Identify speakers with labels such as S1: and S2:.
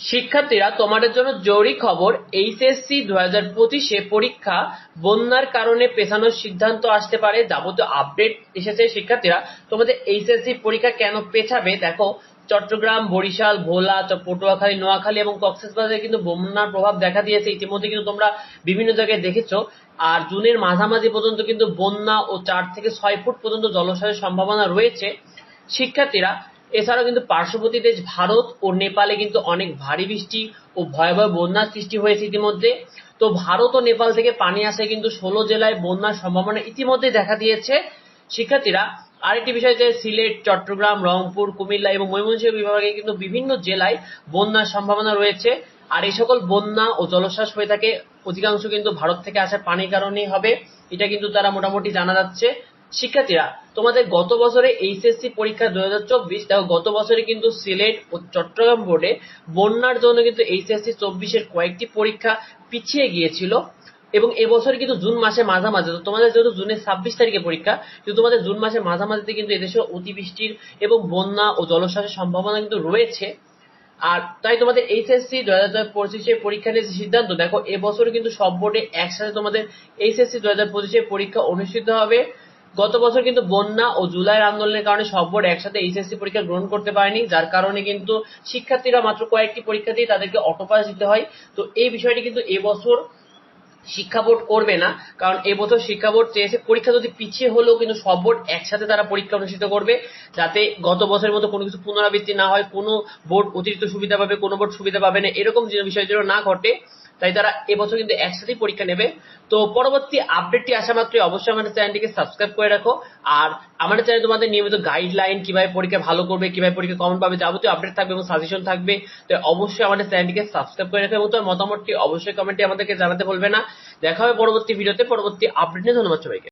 S1: শিক্ষার্থীরা, তোমাদের জন্য জরুরি খবর, এইচএসসি দু হাজার পঁচিশে পরীক্ষা, বন্যার কারণে পেছানোর সিদ্ধান্ত আসতে পারে, যাবতীয় আপডেট এসেছে। শিক্ষার্থীরা, তোমাদের এইচএসসি পরীক্ষা কেন পেছাবে? দেখো, চট্টগ্রাম, বরিশাল, ভোলা পটুয়াখালী, নোয়াখালী এবং কক্সবাজারে কিন্তু বন্যার প্রভাব দেখা দিয়েছে। ইতিমধ্যে কিন্তু তোমরা বিভিন্ন জায়গায় দেখেছ। আর জুনের মাঝামাঝি পর্যন্ত কিন্তু বন্যা ও চার থেকে ছয় ফুট পর্যন্ত জলসায়ের সম্ভাবনা রয়েছে। শিক্ষার্থীরা এছাড়াও কিন্তু পার্শ্ববর্তী দেশ ভারত ও নেপালে কিন্তু অনেক ভারী বৃষ্টি ও ভয়াবহ বন্যার সৃষ্টি হয়েছে ইতিমধ্যে। তো ভারত ও নেপাল থেকে পানি আসে কিন্তু ষোলো জেলায় বন্যার সম্ভাবনা ইতিমধ্যে দেখা দিয়েছে। শিক্ষার্থীরা, আরেকটি বিষয় যে সিলেট, চট্টগ্রাম, রংপুর, কুমিল্লা এবং ময়মনসিংহ বিভাগে কিন্তু বিভিন্ন জেলায় বন্যার সম্ভাবনা রয়েছে। আর এই সকল বন্যা ও জলোচ্ছ্বাস হয়ে থাকে, অধিকাংশ কিন্তু ভারত থেকে আসা পানির কারণেই হবে। এটা কিন্তু তারা মোটামুটি জানা যাচ্ছে। শিক্ষার্থীরা, তোমাদের গত বছরে এইচএসসি পরীক্ষা দু হাজার চব্বিশ, দেখো গত বছরে কিন্তু সিলেট ও চট্টগ্রাম বোর্ডে বন্যার জন্য কিন্তু এইচএসসি চব্বিশের কয়েকটি পরীক্ষা পিছিয়ে গিয়েছিল। এবং এবছর কিন্তু জুন মাসে মাঝামাঝি, তো তোমাদের যেহেতু জুনের ছাব্বিশ তারিখে পরীক্ষা, কিন্তু তোমাদের জুন মাসে মাঝামাঝিতে কিন্তু এদেশে অতিবৃষ্টির এবং বন্যা ও জলোচ্ছ্বাসের সম্ভাবনা কিন্তু রয়েছে। আর তাই তোমাদের এইচএসসি দু হাজার পঁচিশে পরীক্ষা নিয়ে সিদ্ধান্ত, দেখো এবছর কিন্তু সব বোর্ডে একসাথে তোমাদের এইচএসসি দু হাজার পঁচিশে পরীক্ষা অনুষ্ঠিত হবে। গত বছর কিন্তু বন্যা ও জুলাইয়ের আন্দোলনের কারণে সব বোর্ড একসাথে এইচএসসি পরীক্ষা গ্রহণ করতে পারেনি, যার কারণে কিন্তু শিক্ষার্থীরা মাত্র কয়েকটি পরীক্ষা দিয়ে তাদেরকে অটোপাস দিতে হয়। তো এই বিষয়টি কিন্তু এবছর শিক্ষা বোর্ড করবে না, কারণ এবছর শিক্ষা বোর্ড চেয়েছে পরীক্ষা যদি পিছিয়ে হলেও কিন্তু সব বোর্ড একসাথে তারা পরীক্ষা অনুষ্ঠিত করবে, যাতে গত বছরের মতো কোনো কিছু পুনরাবৃত্তি না হয়, কোনো বোর্ড অতিরিক্ত সুবিধা পাবে, কোনো বোর্ড সুবিধা পাবে না, এরকম বিষয় যেন না ঘটে, তাই তারা এবছর কিন্তু একসাথেই পরীক্ষা নেবে। তো পরবর্তী আপডেটটি আসা মাত্রই অবশ্যই আমাদের চ্যানেলটিকে সাবস্ক্রাইব করে রাখো, আর আমাদের চ্যানেলে তোমাদের নিয়মিত গাইডলাইন কীভাবে পরীক্ষা ভালো করবে, কীভাবে পরীক্ষা কমন পাবে যাবতীয় আপডেট থাকবে এবং সাজেশন থাকবে তো অবশ্যই আমাদের চ্যানেলটিকে সাবস্ক্রাইব করে রাখো এবং তোমার মতামতটি অবশ্যই কমেন্টে আমাদেরকে জানাতে ভুলবে না। দেখা হবে পরবর্তী ভিডিওতে। পরবর্তী আপডেট নিয়ে ধন্যবাদ সবাইকে।